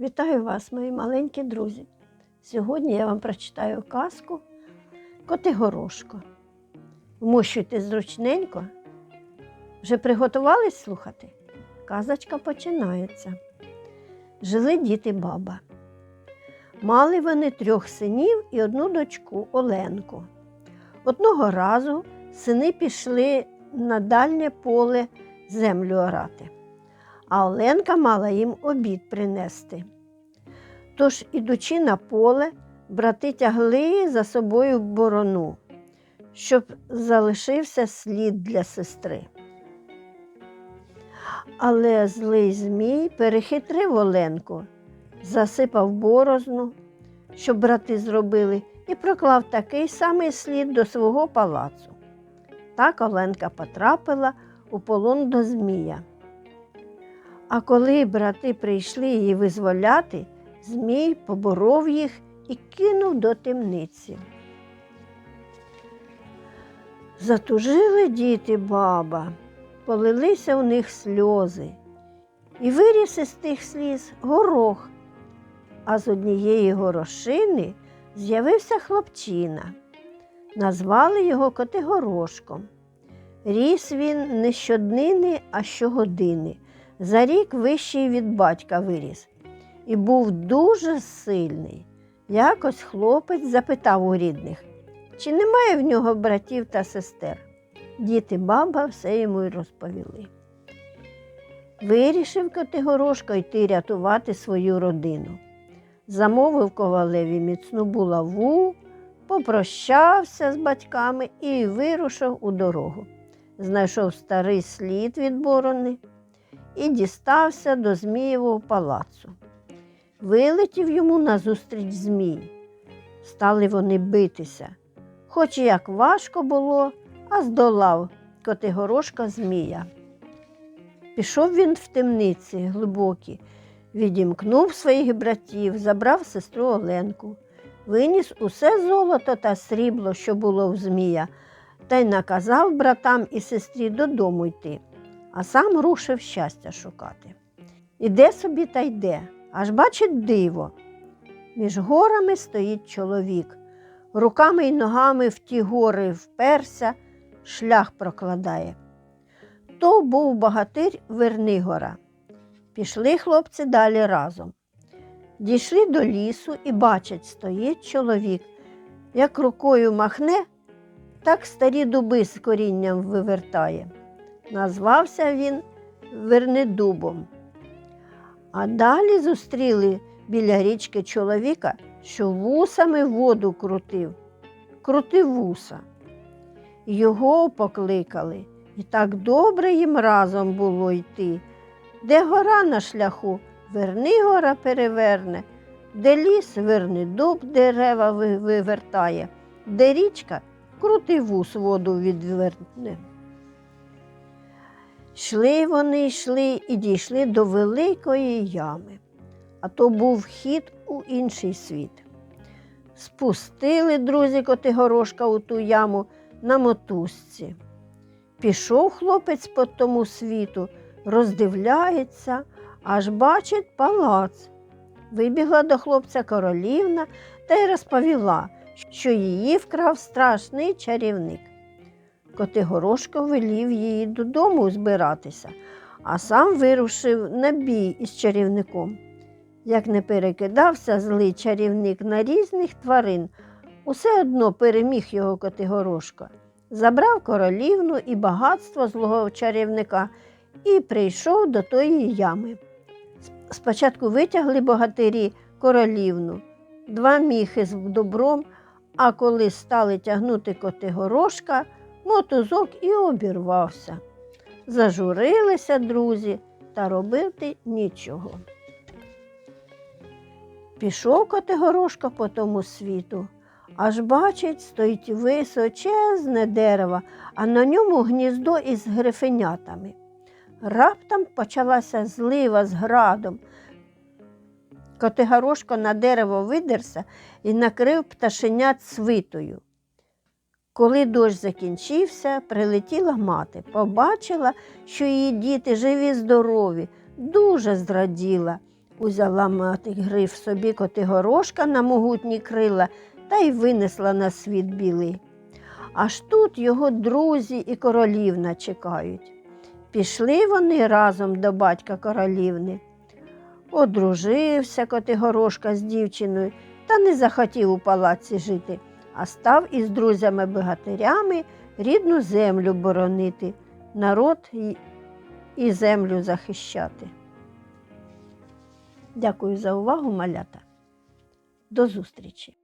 Вітаю вас, мої маленькі друзі. Сьогодні я вам прочитаю казку Котигорошко. Вмощуйте зручненько. Вже приготувались слухати? Казочка починається. Жили діти баба. Мали вони трьох синів і одну дочку Оленку. Одного разу сини пішли на дальнє поле землю орати а Оленка мала їм обід принести. Тож, ідучи на поле, брати тягли за собою борону, щоб залишився слід для сестри. Але злий Змій перехитрив Оленку, засипав борозну, що брати зробили, і проклав такий самий слід до свого палацу. Так Оленка потрапила у полон до Змія. А коли брати прийшли її визволяти, Змій поборов їх і кинув до темниці. Затужили діти баба, полилися у них сльози, і виріс із тих сліз горох, а з однієї горошини з'явився хлопчина. Назвали його Котигорошком. Ріс він не щоднини, а щогодини за рік вищий від батька виріс і був дуже сильний. Якось хлопець запитав у рідних, чи немає в нього братів та сестер. Діти баба все йому й розповіли. Вирішив Котигорошко йти рятувати свою родину. Замовив ковалеві міцну булаву, попрощався з батьками і вирушив у дорогу. Знайшов старий слід від борони і дістався до Змієвого палацу. Вилетів йому назустріч Змій. Стали вони битися. Хоч як важко було, а здолав Котигорошка Змія. Пішов він в темниці глибокі, відімкнув своїх братів, забрав сестру Оленку, виніс усе золото та срібло, що було в Змія, та й наказав братам і сестрі додому йти а сам рушив щастя шукати. Іде собі та йде, аж бачить диво. Між горами стоїть чоловік, руками й ногами в ті гори вперся, шлях прокладає. То був богатир Вернигора. Пішли хлопці далі разом. Дійшли до лісу і бачать, стоїть чоловік. Як рукою махне, так старі дуби з корінням вивертає. Назвався він Вернедубом. А далі зустріли біля річки чоловіка, що вусами воду крутив, крутив вуса. Його покликали, і так добре їм разом було йти. Де гора на шляху, верни гора переверне, де ліс верни дуб дерева вивертає, де річка крутий вус воду відверне. Йшли вони, йшли і дійшли до великої ями, а то був вхід у інший світ. Спустили друзі Котигорошка у ту яму на мотузці. Пішов хлопець по тому світу, роздивляється, аж бачить палац. Вибігла до хлопця королівна та й розповіла, що її вкрав страшний чарівник. Котигорошко велів її додому збиратися, а сам вирушив на бій із чарівником. Як не перекидався злий чарівник на різних тварин, усе одно переміг його Котигорошко, забрав королівну і багатство злого чарівника і прийшов до тої ями. Спочатку витягли богатирі королівну, два міхи з добром, а коли стали тягнути Котигорошка, мотузок і обірвався. Зажурилися друзі та робити нічого. Пішов Котигорошко по тому світу, аж бачить, стоїть височезне дерево, а на ньому гніздо із грифенятами. Раптом почалася злива з градом. Котигорошко на дерево видерся і накрив пташенят свитою. Коли дощ закінчився, прилетіла мати, побачила, що її діти живі, здорові, дуже зраділа, Узяла мати гриф собі котигорошка на могутні крила та й винесла на світ білий. Аж тут його друзі і королівна чекають. Пішли вони разом до батька королівни. Одружився Котигорошка з дівчиною та не захотів у палаці жити, а став із друзями-богатирями рідну землю боронити, народ і- землю захищати. Дякую за увагу, малята. До зустрічі!